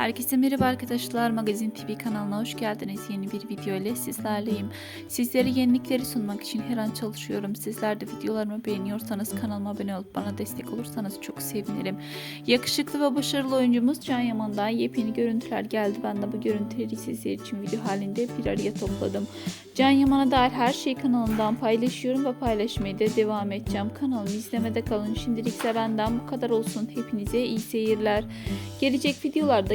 Herkese merhaba arkadaşlar. Magazin TV kanalına hoş geldiniz. Yeni bir video ile sizlerleyim. Sizlere yenilikleri sunmak için her an çalışıyorum. Sizler de videolarımı beğeniyorsanız kanalıma abone olup bana destek olursanız çok sevinirim. Yakışıklı ve başarılı oyuncumuz Can Yaman'dan yepyeni görüntüler geldi. Ben de bu görüntüleri sizler için video halinde bir araya topladım. Can Yaman'a dair her şeyi kanalımdan paylaşıyorum ve paylaşmaya da devam edeceğim. Kanalımı izlemede kalın. Şimdilikse benden bu kadar olsun. Hepinize iyi seyirler. Gelecek videolarda